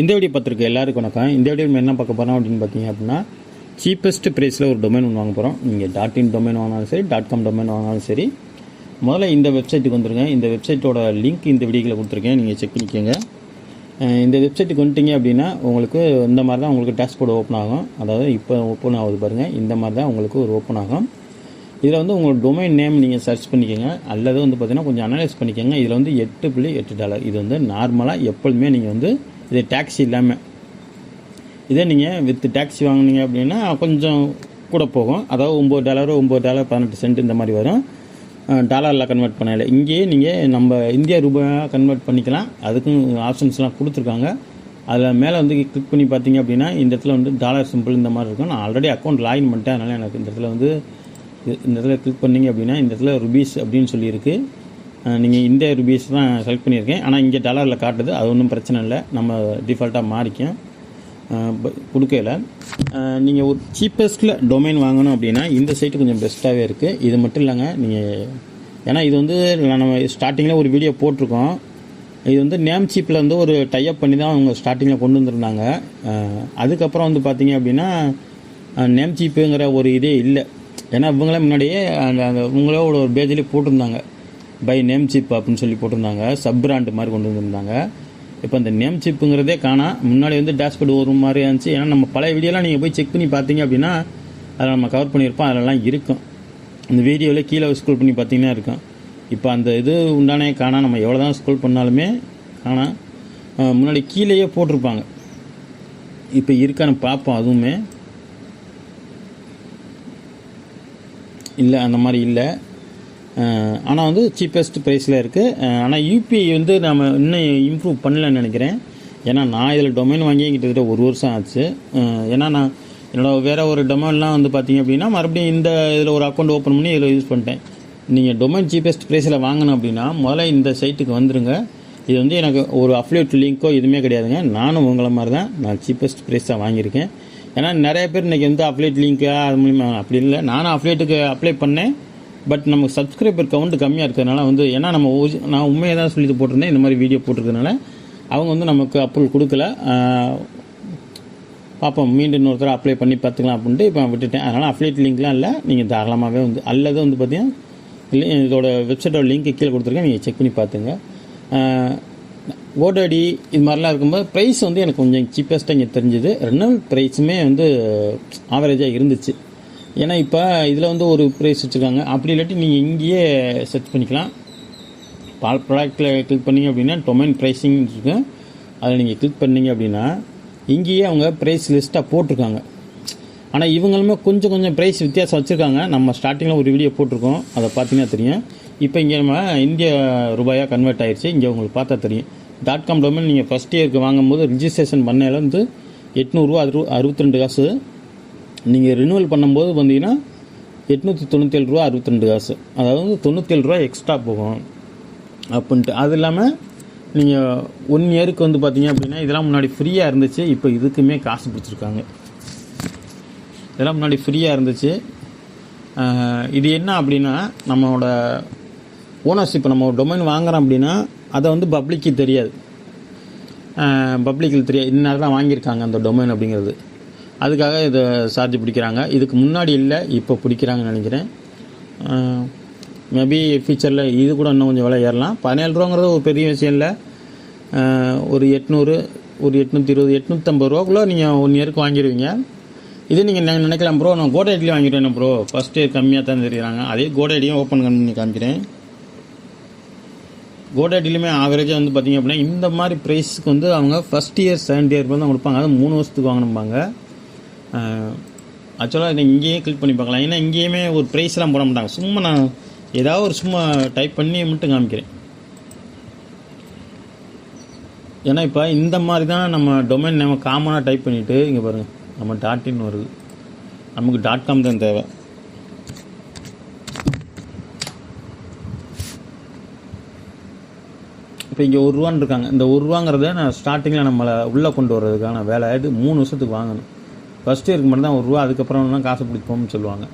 இந்த வீடியோ பார்த்துருக்க எல்லாருக்கும் வணக்கம். இந்த வீடியோ நம்ம என்ன பார்க்க போகிறோம் அப்படின்னு பார்த்தீங்க அப்படின்னா சீப்பஸ்ட் ப்ரைஸில் ஒரு டொமைன் ஒன்று வாங்க போகிறோம் நீங்கள் டாட் இன் டொமைன் வாங்கினாலும் சரி டாட் காம் டொமைன் வாங்கினாலும் சரி. முதல்ல இந்த வெப்சைட்டுக்கு வந்துருங்க. இந்த வெப்சைட்டோட லிங்க் இந்த வீடியோவில் கொடுத்துருக்கேன். நீங்கள் செக் பண்ணிக்கோங்க. இந்த வெப்சைட்டுக்கு வந்துட்டீங்க அப்படின்னா உங்களுக்கு இந்த மாதிரி தான் உங்களுக்கு டேஷ்போர்டு ஓப்பன் ஆகும். அதாவது இப்போ ஓப்பன் ஆகுது பாருங்கள் இந்த மாதிரி தான் உங்களுக்கு ஒரு ஓப்பன் ஆகும். இதில் வந்து உங்களோட டொமைன் நேம் நீங்கள் சர்ச் பண்ணிக்கோங்க. அல்லது வந்து பார்த்தீங்கன்னா கொஞ்சம் அனலைஸ் பண்ணிக்கோங்க. இதில் வந்து எட்டு புள்ளி எட்டு டாலர் இது வந்து நார்மலாக எப்பொழுதுமே நீங்கள் வந்து இது டேக்ஸி இல்லாமல் இதே நீங்கள் வித் டேக்ஸி வாங்குனீங்க அப்படின்னா கொஞ்சம் கூட போகும். அதாவது ஒம்பது டாலரு ஒம்பது டாலர் பதினெட்டு சென்ட் இந்த மாதிரி வரும். டாலரில் கன்வெர்ட் பண்ணல. இங்கேயே நீங்கள் நம்ம இந்தியா ரூபாயாக கன்வெர்ட் பண்ணிக்கலாம். அதுக்கும் ஆப்ஷன்ஸ்லாம் கொடுத்துருக்காங்க. அதில் மேலே வந்து கிளிக் பண்ணி பார்த்தீங்க அப்படின்னா இந்த இடத்துல வந்து டாலர் சிம்பிள் இந்த மாதிரி இருக்கும். நான் ஆல்ரெடி அக்கௌண்ட் லாகின் பண்ணிட்டேன். அதனால் எனக்கு இந்த இடத்துல வந்து இது- இந்த இடத்துல கிளிக் பண்ணீங்க அப்படின்னா இந்த இடத்துல ருபீஸ் அப்படின்னு சொல்லியிருக்கு. நீங்கள் இந்திய ருபீஸ் தான் செலக்ட் பண்ணியிருக்கேன். ஆனால் இங்கே டாலரில் காட்டுது. அது ஒன்றும் பிரச்சனை இல்லை. நம்ம டிஃபால்ட்டாக மாறிக்கும். கொடுக்கல. நீங்கள் ஒரு சீப்பஸ்ட்டில் டொமைன் வாங்கணும் அப்படின்னா இந்த சைட்டு கொஞ்சம் பெஸ்ட்டாகவே இருக்குது இது மட்டும் இல்லைங்க. நீங்கள் ஏன்னா இது வந்து நம்ம ஸ்டார்டிங்கில் ஒரு வீடியோ போட்டிருக்கோம். இது வந்து நேம் சீப்பில் வந்து ஒரு டைப் பண்ணி தான் அவங்க ஸ்டார்டிங்கில் கொண்டு வந்திருந்தாங்க. அதுக்கப்புறம் வந்து பார்த்தீங்க அப்படின்னா நேம் சீப்புங்கிற ஒரு இதே இல்லை. ஏன்னா இவங்களே முன்னாடியே அந்த அந்த இவங்களோட ஒரு பேஜ்லேயே போட்டிருந்தாங்க. பை நேம் சிப் அப்படின்னு சொல்லி போட்டிருந்தாங்க. சப் பிராண்டு மாதிரி கொண்டு வந்திருந்தாங்க. இப்போ அந்த நேம் சிப்புங்கிறதே காணா முன்னாடி வந்து டேஷ்போர்டு ஒரு மாதிரி இருந்துச்சு. ஏன்னா நம்ம பழைய வீடியோலாம் நீங்கள் போய் செக் பண்ணி பார்த்தீங்க அப்படின்னா அதில் நம்ம கவர் பண்ணியிருப்போம். அதெல்லாம் இருக்கும். இந்த வீடியோவில் கீழே ஸ்க்ரோல் பண்ணி பார்த்தீங்கன்னா இருக்கும். இப்போ அந்த இது உண்டானே காணா நம்ம எவ்வளோ தான் ஸ்க்ரோல் பண்ணாலுமே காணா. முன்னாடி கீழேயே போட்டிருப்பாங்க. இப்போ இருக்கான்னு பார்ப்போம் அதுவுமே. இல்லை அந்த மாதிரி இல்லை. ஆனால் வந்து சீப்பஸ்ட் ப்ரைஸில் இருக்குது ஆனால் யூபிஐ வந்து நம்ம இன்னும் இம்ப்ரூவ் பண்ணலன்னு நினைக்கிறேன். ஏன்னா நான் இதில் டொமைன் வாங்கி கிட்டத்தட்ட ஒரு வருஷம் ஆச்சு. ஏன்னா நான் என்னோட வேறு ஒரு டொமைன்லாம் வந்து பார்த்தீங்க அப்படின்னா மறுபடியும் இந்த இதில் ஒரு அக்கௌண்ட் ஓப்பன் பண்ணி இதில் யூஸ் பண்ணிட்டேன். நீங்கள் டொமைன் சீப்பஸ்ட் ப்ரைஸில் வாங்கணும் அப்படின்னா முதல்ல இந்த சைட்டுக்கு வந்துருங்க. இது வந்து எனக்கு ஒரு அஃப்லேட் லிங்க்கோ எதுவுமே கிடையாதுங்க. நானும் உங்களை மாதிரி தான் நான் சீப்பஸ்ட் ப்ரைஸ் தான் வாங்கியிருக்கேன். ஏன்னா நிறைய பேர் இன்றைக்கி வந்து அப்ளேட் லிங்க்கு அது மூலிமா அப்படி இல்லை. நானும் அப்ளேட்டுக்கு அப்ளை பண்ணேன். பட் நமக்கு சப்ஸ்கிரைபர் கவுண்ட் கம்மியாக இருக்கிறதுனால வந்து ஏன்னா நம்ம நான் உண்மையை தான் சொல்லி போட்டிருந்தேன் இந்த மாதிரி வீடியோ போட்டிருக்கிறதுனால. அவங்க வந்து நமக்கு அப்ரூவல் கொடுக்கல. பார்ப்போம் மீண்டும் இன்னொருத்தர அப்ளை பண்ணி பார்த்துக்கலாம் அப்படின்ட்டு இப்போ விட்டுட்டேன். அதனால் அப்ளேட் லிங்க்லாம் இல்லை. நீங்கள் தாராளமாகவே வந்து அல்லது வந்து பார்த்தீங்கன்னா இதோட வெப்சைட்டோட லிங்க் கீழே கொடுத்துருக்கேன். நீங்கள் செக் பண்ணி பார்த்துங்க. ஓடடி இது மாதிரிலாம் இருக்கும்போது ப்ரைஸ் வந்து எனக்கு கொஞ்சம் சீப்பஸ்ட்டாக இங்கே தெரிஞ்சுது. ரெனல் ப்ரைஸுமே வந்து ஆவரேஜாக இருந்துச்சு. ஏன்னா இப்போ இதில் வந்து ஒரு ப்ரைஸ் வச்சுருக்காங்க. அப்படி இல்லாட்டி நீங்கள் இங்கேயே சர்ச் பண்ணிக்கலாம். பால் ப்ராடக்ட்டில் கிளிக் பண்ணீங்க அப்படின்னா டொமைன் ப்ரைஸிங் இருக்கு. அதில் நீங்கள் கிளிக் பண்ணீங்க அப்படின்னா இங்கேயே அவங்க ப்ரைஸ் லிஸ்ட்டாக போட்டிருக்காங்க. ஆனால் இவங்களுமே கொஞ்சம் கொஞ்சம் ப்ரைஸ் வித்தியாசம் வச்சுருக்காங்க. நம்ம ஸ்டார்டிங்கில் ஒரு வீடியோ போட்டிருக்கோம். அதை பார்த்தீங்கன்னா தெரியும். இப்போ இங்கே நம்ம இந்திய ரூபாயாக கன்வெர்ட் ஆயிடுச்சு இங்கே உங்களுக்கு பார்த்தா தெரியும். டாட் காம் டொமைன் நீங்கள் ஃபஸ்ட் இயருக்கு வாங்கும்போது ரிஜிஸ்ட்ரேஷன் பண்ணையில வந்து எட்நூறுரூவா அறு அறுபத்தி ரெண்டு காசு. நீங்கள் ரினுவல் பண்ணும்போது வந்தீங்கன்னா எட்நூற்றி தொண்ணூற்றேழு ரூபா அறுபத்தி ரெண்டு காசு. அதாவது தொண்ணூற்றேழு ரூபா எக்ஸ்ட்ரா போகும். அப்படின்ட்டு. அது இல்லாமல் நீங்கள் ஒன் இயருக்கு வந்து பார்த்தீங்க அப்படின்னா இதெல்லாம் முன்னாடி ஃப்ரீயாக இருந்துச்சு. இப்போ இதுக்குமே காசு பிடிச்சிருக்காங்க. இதெல்லாம் முன்னாடி ஃப்ரீயாக இருந்துச்சு. இது என்ன அப்படின்னா நம்மளோட ஓனர்ஷிப் நம்ம ஒரு டொமைன் வாங்குறோம் அப்படின்னா அதை வந்து பப்ளிக்கு தெரியாது. பப்ளிக்கில் தெரியாது. இன்னார் தான் வாங்கியிருக்காங்க அந்த டொமைன் அப்படிங்கிறது. அதுக்காக இதை சார்ஜ் பிடிக்கிறாங்க. இதுக்கு முன்னாடி இல்லை இப்போ பிடிக்கிறாங்கன்னு நினைக்கிறேன். மேபி ஃபியூச்சரில் இது கூட இன்னும் கொஞ்சம் விலை ஏறலாம். பதினேழு ரூபாங்கிறது ஒரு பெரிய விஷயம் இல்லை. ஒரு எட்நூறு ஒரு எட்நூற்றி இருபது எட்நூற்றம்பது ரூபாக்குள்ளே நீங்கள் ஒன் இயருக்கு வாங்கிடுவீங்க இது நீங்கள் நினைக்கலாம் ப்ரோ நான் கோடைட்லேயும் வாங்கிடுவேன் ப்ரோ ஃபஸ்ட் இயர் கம்மியாக தான் தெரியுறாங்க. அதே கோடைட்லையும் ஓப்பன் பண்ணி காமிக்கிறேன். கோடாட்டிலுமே ஆவரேஜாக வந்து பார்த்தீங்க அப்படின்னா இந்த மாதிரி ப்ரைஸுக்கு வந்து அவங்க ஃபஸ்ட் இயர் செகண்ட் இயர் தான் கொடுப்பாங்க. அது மூணு வருஷத்துக்கு வாங்கணும்பாங்க. ஆக்சுவலாக இதை இங்கேயே கிளிக் பண்ணி பார்க்கலாம். ஏன்னா இங்கேயுமே ஒரு ப்ரைஸ்லாம் போட மாட்டாங்க. சும்மா நான் ஏதாவது ஒரு சும்மா டைப் பண்ணி மட்டும் காமிக்கிறேன். ஏன்னா இப்போ இந்த மாதிரி தான் நம்ம டொமைன் நம்ம காமனாக டைப் பண்ணிவிட்டு இங்கே பாருங்கள் நம்ம டாட் இன் வருது நமக்கு டாட் காம் தான் தேவை. இப்போ இங்கே ஒரு ரூபான்னு இருக்காங்க. இந்த ஒரு ரூபாங்கிறத நான் ஸ்டார்டிங்கில் நம்மளை உள்ளே கொண்டு வர்றதுக்கான வேலை. இது மூணு வருஷத்துக்கு வாங்கணும். ஃபஸ்ட்டு இயருக்கு மட்டும் தான் ஒரு ரூபா அதுக்கப்புறம் தான் காசு பிடிப்போம்னு சொல்லுவாங்க.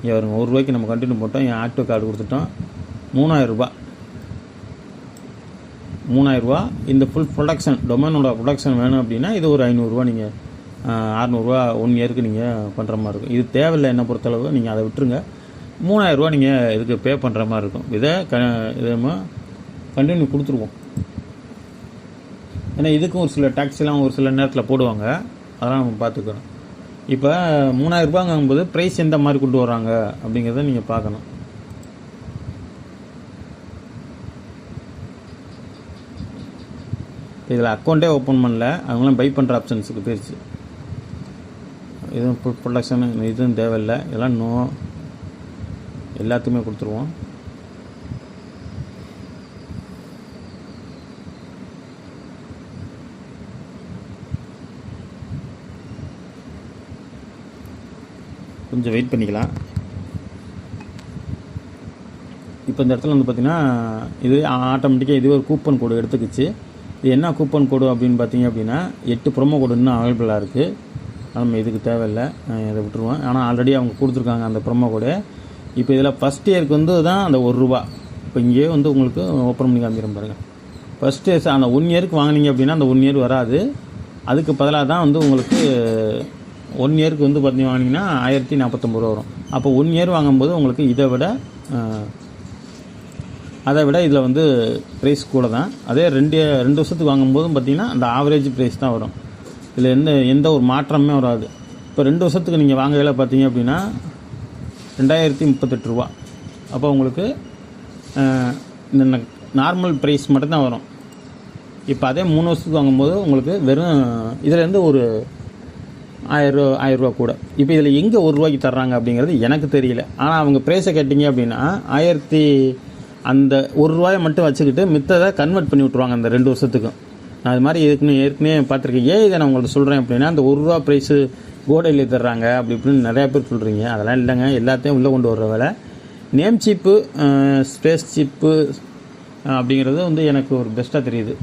இங்கே வருங்க ஒரு ரூபாய்க்கு நம்ம கண்டினியூ போட்டோம் என் ஆக்டிவ் கார்டு கொடுத்துட்டோம். மூணாயிரரூபா மூணாயிரரூபா இந்த ஃபுல் ப்ரொடக்ஷன் டொமைனோட ப்ரொடக்ஷன் வேணும் அப்படின்னா இது ஒரு ஐநூறுரூவா நீங்கள் அறநூறுவா ஒன் இயருக்கு நீங்கள் பண்ணுற மாதிரி இருக்கும். இது தேவையில்லை என்னை பொறுத்தளவு நீங்கள் அதை விட்டுருங்க. மூணாயிரரூவா நீங்கள் இதுக்கு பே பண்ணுற மாதிரி இருக்கும். இதை க இதை கண்டினியூ கொடுத்துருவோம். ஏன்னா இதுக்கும் ஒரு சில டாக்ஸிலாம் ஒரு சில நேரத்தில் போடுவாங்க. அதெல்லாம் நம்ம பார்த்துக்கணும். இப்போ மூணாயிரரூபாங்கும்போது ப்ரைஸ் எந்த மாதிரி கொண்டு வராங்க அப்படிங்கிறத நீங்கள் பார்க்கணும். இதில் அக்கௌண்ட்டே ஓப்பன் பண்ணல அவங்களாம் பை பண்ணுற ஆப்ஷன்ஸுக்கு போயிடுச்சு இதுவும் ப்ரொடக்ஷன் இதுவும் தேவையில்லை. இதெல்லாம் நோ எல்லாத்துக்குமே கொடுத்துருவோம். கொஞ்சம் வெயிட் பண்ணிக்கலாம். இப்போ இந்த இடத்துல வந்து பார்த்தீங்கன்னா இது ஆட்டோமேட்டிக்காக இது ஒரு கூப்பன் கோடு எடுத்துக்கிச்சு. இது என்ன கூப்பன் கோடு அப்படின்னு பார்த்தீங்க அப்படின்னா எட்டு ப்ரொமோ கோடு இன்னும் அவைலபிளாக இருக்குது நம்ம இதுக்கு தேவையில்லை. அஹ் இதை விட்டுருவோம் ஆனால் ஆல்ரெடி அவங்க கொடுத்துருக்காங்க அந்த ப்ரோமோ கோடு இப்போ இதில் ஃபஸ்ட் இயருக்கு வந்து தான் அந்த ஒரு ரூபா. இப்போ இங்கேயே வந்து உங்களுக்கு ஓப்பன் பண்ணி காமிக்கிறேன் பாருங்கள் ஃபஸ்ட் இயர்ஸ் அந்த ஒன் இயருக்கு வாங்கினீங்க அப்படின்னா அந்த ஒன் இயர் வராது. அதுக்கு பதிலாக தான் வந்து உங்களுக்கு ஒன் இயருக்கு வந்து பார்த்தீங்க வாங்கினீங்கன்னா ஆயிரத்தி நாற்பத்தொம்பது ரூபா வரும். அப்போ ஒன் இயர் வாங்கும்போது உங்களுக்கு இதை விட அதை விட இதில் வந்து ப்ரைஸ் கூட தான் அதே ரெண்டு ரெண்டு வருஷத்துக்கு வாங்கும்போதும் பார்த்தீங்கன்னா அந்த ஆவரேஜ் ப்ரைஸ் தான் வரும். இதில் எந்த எந்த ஒரு மாற்றமே வராது. இப்போ ரெண்டு வருஷத்துக்கு நீங்கள் வாங்கையில் பார்த்தீங்க அப்படின்னா ரெண்டாயிரத்தி முப்பத்தெட்டு ரூபா. அப்போ உங்களுக்கு இந்த நார்மல் ப்ரைஸ் மட்டும்தான் வரும். இப்போ அதே மூணு வருஷத்துக்கு வாங்கும்போது உங்களுக்கு வெறும் இதுலேருந்து ஒரு ஆயிரரூவா ஆயிரரூவா கூட. இப்போ இதில் எங்கே ஒரு ரூபாய்க்கு தர்றாங்க அப்படிங்கிறது எனக்கு தெரியல. ஆனால் அவங்க ப்ரைஸை கேட்டிங்க அப்படின்னா ஆயிரத்தி அந்த ஒரு ரூபாயை மட்டும் வச்சுக்கிட்டு மித்ததை கன்வெர்ட் பண்ணி விட்ருவாங்க அந்த ரெண்டு வருஷத்துக்கும். நான் அது மாதிரி ஏற்கனவே ஏற்கனவே பார்த்துருக்கேன். ஏன் இதை நான் உங்கள்கிட்ட சொல்கிறேன் அப்படின்னா அந்த ஒரு ரூபா ப்ரைஸு கோடையில் தர்றாங்க அப்படி இப்படின்னு நிறையா பேர் சொல்கிறீங்க அதெல்லாம் இல்லைங்க. எல்லாத்தையும் உள்ளே கொண்டு வர்ற வேலை. நேம் சிப்பு ஸ்பேஸ் சிப்பு அப்படிங்கிறது வந்து எனக்கு ஒரு பெஸ்ட்டாக தெரியுது.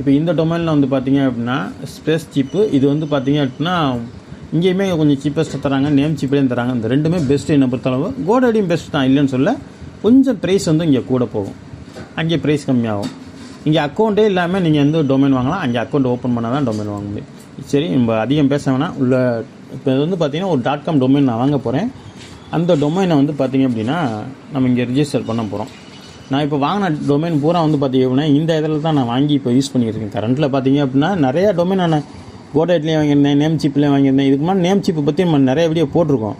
இப்போ இந்த டொமைனில் வந்து பார்த்தீங்க அப்படின்னா ஸ்பேஸ் சிப்பு இது வந்து பார்த்தீங்க அப்படின்னா இங்கேயுமே கொஞ்சம் சீப்பஸ்ட்டாக தராங்க நேம் சீப்லேயும் தராங்க. இந்த ரெண்டுமே பெஸ்ட்டு என்னை பொறுத்தளவு. கோடடியும் பெஸ்ட் தான் இல்லைன்னு சொல்ல. கொஞ்சம் ப்ரைஸ் வந்து இங்கே கூட போகும். அங்கே ப்ரைஸ் கம்மியாகும். இங்கே அக்கௌண்ட்டே இல்லாமல் நீங்கள் வந்து டொமைன் வாங்கலாம் அங்கே அக்கௌண்ட் ஓப்பன் பண்ணால் தான் டொமைன் வாங்க முடியும். சரி நம்ம அதிகம் பேச வேணாம். உள்ள இப்போ இது வந்து பார்த்தீங்கன்னா ஒரு டாட் காம் டொமைன் நான் வாங்க போகிறேன் அந்த டொமைனை வந்து பார்த்தீங்க அப்படின்னா நம்ம இங்கே ரிஜிஸ்டர் பண்ண போகிறோம் நான் இப்போ வாங்கின டொமைன் பூரா வந்து பார்த்தீங்க அப்படின்னா இந்த இதில் தான் நான் வாங்கி இப்போ யூஸ் பண்ணியிருக்கேன் கரண்ட்டில் பார்த்தீங்க அப்படின்னா நிறையா டொமைன் நான் கோடைட்லேயும் வாங்கியிருந்தேன் நேம் சிப்லேயும் வாங்கியிருந்தேன். இதுக்கு முன்னாடி நேம் சிப்பை பற்றி நம்ம நிறைய வீடியோ போட்டிருக்கோம்.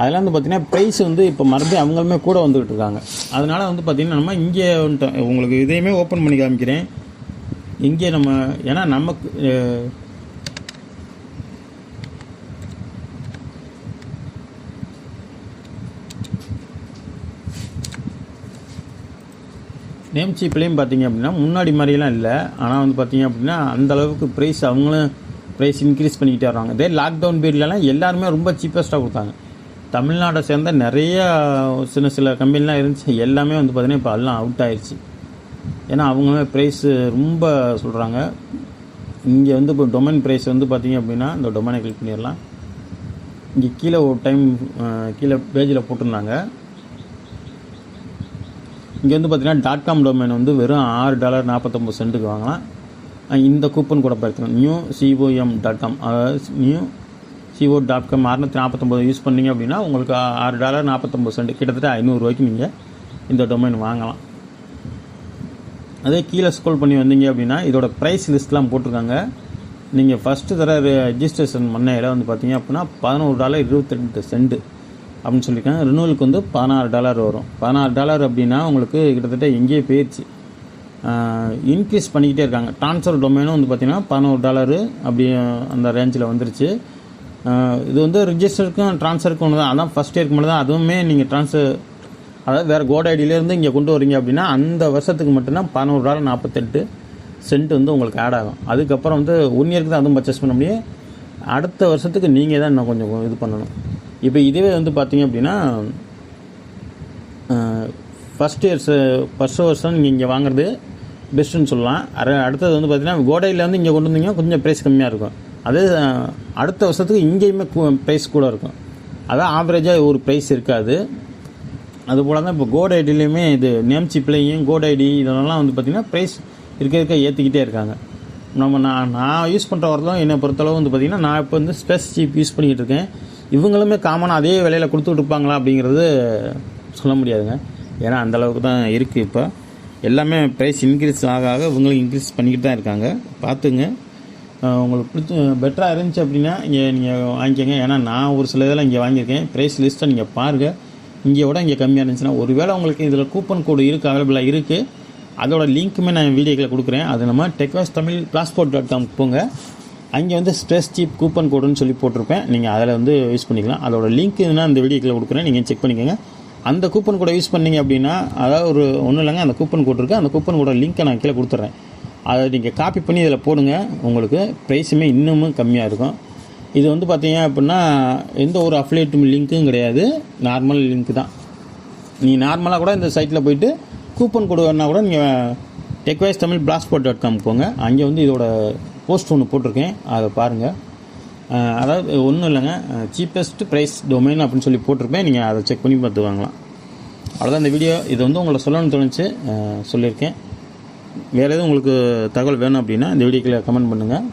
அதெல்லாம் வந்து பார்த்தீங்கன்னா ப்ரைஸ் வந்து இப்போ மறுபடியும் அவங்களுமே கூட வந்துகிட்டு இருக்காங்க. அதனால் வந்து பார்த்திங்கன்னா நம்ம இங்கே வந்துட்டோம் உங்களுக்கு இதையுமே ஓப்பன் பண்ணி காமிக்கிறேன். இங்கே நம்ம ஏன்னா நமக்கு நேம் சீப்லேயும் பார்த்தீங்க அப்படின்னா முன்னாடி மாதிரியெல்லாம் இல்லை. ஆனால் வந்து பார்த்தீங்க அப்படின்னா அந்த அளவுக்கு ப்ரைஸ் அவங்களும் ப்ரைஸ் இன்க்ரீஸ் பண்ணிக்கிட்டே வராங்க இதே லாக்டவுன் பீரியட்லலாம் எல்லாருமே ரொம்ப சீப்பஸ்ட்டாக கொடுத்தாங்க. தமிழ்நாட்டை சேர்ந்த நிறைய சின்ன சில கம்பெனிலாம் இருந்துச்சு. எல்லாமே வந்து பார்த்தீங்கன்னா இப்போ எல்லாம் அவுட் ஆயிடுச்சு ஏன்னா அவங்களுமே ப்ரைஸு ரொம்ப சொல்கிறாங்க இங்கே வந்து இப்போ டொமைன் ப்ரைஸ் வந்து பார்த்திங்க அப்படின்னா இந்த டொமைனை கிளிக் பண்ணிடலாம். இங்கே கீழே ஒரு டைம் கீழே பேஜில் போட்டிருந்தாங்க. இங்கே வந்து பார்த்தீங்கன்னா டாட் காம் டொமைன் வந்து வெறும் ஆறு டாலர் நாற்பத்தொம்பது சென்ட்டுக்கு வாங்கலாம். இந்த கூப்பன் கூட பார்த்துக்கலாம் நியூ சிஓஎம் டாட் காம் அதாவது நியூ சிஓ டாட் காம் அறுநூற்றி நாற்பத்தொம்பது யூஸ் பண்ணிங்க அப்படின்னா உங்களுக்கு ஆறு டாலர் நாற்பத்தொம்பது சென்ட் கிட்டத்தட்ட ஐநூறுரூவாய்க்கு நீங்கள் இந்த டொமைன் வாங்கலாம். அதே கீழே ஸ்க்ரோல் பண்ணி வந்தீங்க அப்படின்னா இதோட ப்ரைஸ் லிஸ்ட்லாம் போட்டிருக்காங்க. நீங்கள் ஃபஸ்ட்டு தர ரெஜிஸ்ட்ரேஷன் பண்ணையில் வந்து பார்த்தீங்க அப்படின்னா பதினோரு டாலர் இருபத்தெட்டு சென்ட்டு அப்படின்னு சொல்லியிருக்காங்க. ரினுவலுக்கு வந்து பதினாறு டாலர் வரும். பதினாறு டாலர் அப்படின்னா உங்களுக்கு கிட்டத்தட்ட எங்கேயே போயிடுச்சு இன்க்ரீஸ் பண்ணிக்கிட்டே இருக்காங்க. ட்ரான்ஸ்ஃபர் டொமைனும் வந்து பார்த்தீங்கன்னா பதினோரு டாலரு அப்படி அந்த ரேஞ்சில் வந்துருச்சு. இது வந்து ரிஜிஸ்டருக்கும் ட்ரான்ஸ்ஃபருக்கும் ஒன்று தான் அதான் ஃபஸ்ட் இயருக்கு மட்டும் தான் அதுவுமே நீங்கள் ட்ரான்ஸ்ஃபர் அதாவது வேறு கோட் ஐடியிலேருந்து இங்கே கொண்டு வரீங்க அப்படின்னா அந்த வருஷத்துக்கு மட்டும்தான் பதினோரு டாலர் நாற்பத்தெட்டு சென்ட் வந்து உங்களுக்கு ஆட் ஆகும். அதுக்கப்புறம் வந்து ஒன் இயருக்கு தான் அதுவும் பர்ச்சேஸ் பண்ண முடியும். அடுத்த வருஷத்துக்கு நீங்கள் தான் இன்னும் கொஞ்சம் இது பண்ணணும். இப்போ இதுவே வந்து பார்த்தீங்க அப்படின்னா ஃபஸ்ட் இயர்ஸ் ஃபஸ்ட் வருஷம் நீங்கள் இங்கே வாங்குறது பெஸ்ட்டுன்னு சொல்லலாம். அடுத்தது வந்து பார்த்தீங்கன்னா கோடையில் வந்து இங்கே கொண்டு வந்தீங்கன்னா கொஞ்சம் ப்ரைஸ் கம்மியாக இருக்கும். அதே அடுத்த வருஷத்துக்கு இங்கேயுமே ப்ரைஸ் கூட இருக்கும். அதான் ஆவரேஜாக ஒரு ப்ரைஸ் இருக்காது. அதுபோல் தான் இப்போ கோட் ஐடிலையுமே இது நேம் சிப்லையும் கோட் ஐடி இதெல்லாம் வந்து பார்த்திங்கன்னா ப்ரைஸ் இருக்க இருக்க ஏற்றிக்கிட்டே இருக்காங்க. நம்ம நான் நான் யூஸ் பண்ணுற வரலாம் என்னை பொறுத்தளவு வந்து பார்த்திங்கன்னா நான் இப்போ வந்து ஸ்பெஸ் சீப் யூஸ் பண்ணிகிட்டு இருக்கேன். இவங்களுமே காமனாக அதே விலையில் கொடுத்துட்ருப்பாங்களா அப்படிங்கிறது சொல்ல முடியாதுங்க. ஏன்னா அந்தளவுக்கு தான் இருக்குது இப்போ. எல்லாமே ப்ரைஸ் இன்க்ரீஸ் ஆக ஆக இவங்களும் இன்க்ரீஸ் பண்ணிக்கிட்டு தான் இருக்காங்க. பார்த்துங்க. உங்களுக்கு பிடிச்ச பெட்டராக இருந்துச்சு அப்படின்னா இங்கே நீங்கள் வாங்கிக்கோங்க. ஏன்னா நான் ஒரு சில இதெல்லாம் இங்கே வாங்கியிருக்கேன். ப்ரைஸ் லிஸ்ட்டை நீங்கள் பாருங்கள் இங்கே விட இங்கே கம்மியாக இருந்துச்சுன்னா ஒருவேளை உங்களுக்கு இதில் கூப்பன் கோடு இருக்குது அவைலபிளாக இருக்குது அதோட லிங்க்குமே நான் வீடியோக்களை கொடுக்குறேன். அது நம்ம Techwise Tamil passport dot com போங்க. அங்கே வந்து ஸ்ட்ரெஸ் சீப் கூப்பன் கோடுன்னு சொல்லி போட்டிருப்பேன். நீங்கள் அதில் வந்து யூஸ் பண்ணிக்கலாம். அதோட லிங்க் நான் அந்த வீடியோக்களை கொடுக்குறேன். நீங்கள் செக் பண்ணிக்கோங்க. அந்த கூப்பன் கோடை யூஸ் பண்ணீங்க அப்படின்னா அதாவது ஒரு ஒன்றும் இல்லைங்க அந்த கூப்பன் கோட் இருக்குது அந்த கூப்பன் கோட லிங்க்கை நான் கீழே கொடுத்துட்றேன். அதை நீங்கள் காப்பி பண்ணி இதில் போடுங்க. உங்களுக்கு ப்ரைஸுமே இன்னமும் கம்மியாக இருக்கும். இது வந்து பார்த்தீங்க அப்படின்னா எந்த ஒரு அஃபிலேட் லிங்க்கும் கிடையாது. நார்மல் லிங்க் தான். நீ நார்மலாக கூட இந்த சைட்டில் போயிட்டு கூப்பன் கோடு கூட நீங்கள் Techwise Tamil blogspot dot com போங்க. அங்கே வந்து இதோட போஸ்ட் ஒன்று போட்டிருக்கேன். அதை பாருங்கள் அதாவது ஒன்றும் இல்லைங்க. சீப்பஸ்ட் ப்ரைஸ் டொமைன் அப்படின்னு சொல்லி போட்டிருப்பேன். நீங்கள் அதை செக் பண்ணி பார்த்து வாங்கலாம். அவ்வளோதான் இந்த வீடியோ இது வந்து உங்களை சொல்லணும்னு தோணுச்சு. சொல்லியிருக்கேன். வேறு எதுவும் உங்களுக்கு தகவல் வேணும் அப்படின்னா இந்த வீடியோக்கில் கமெண்ட் பண்ணுங்கள்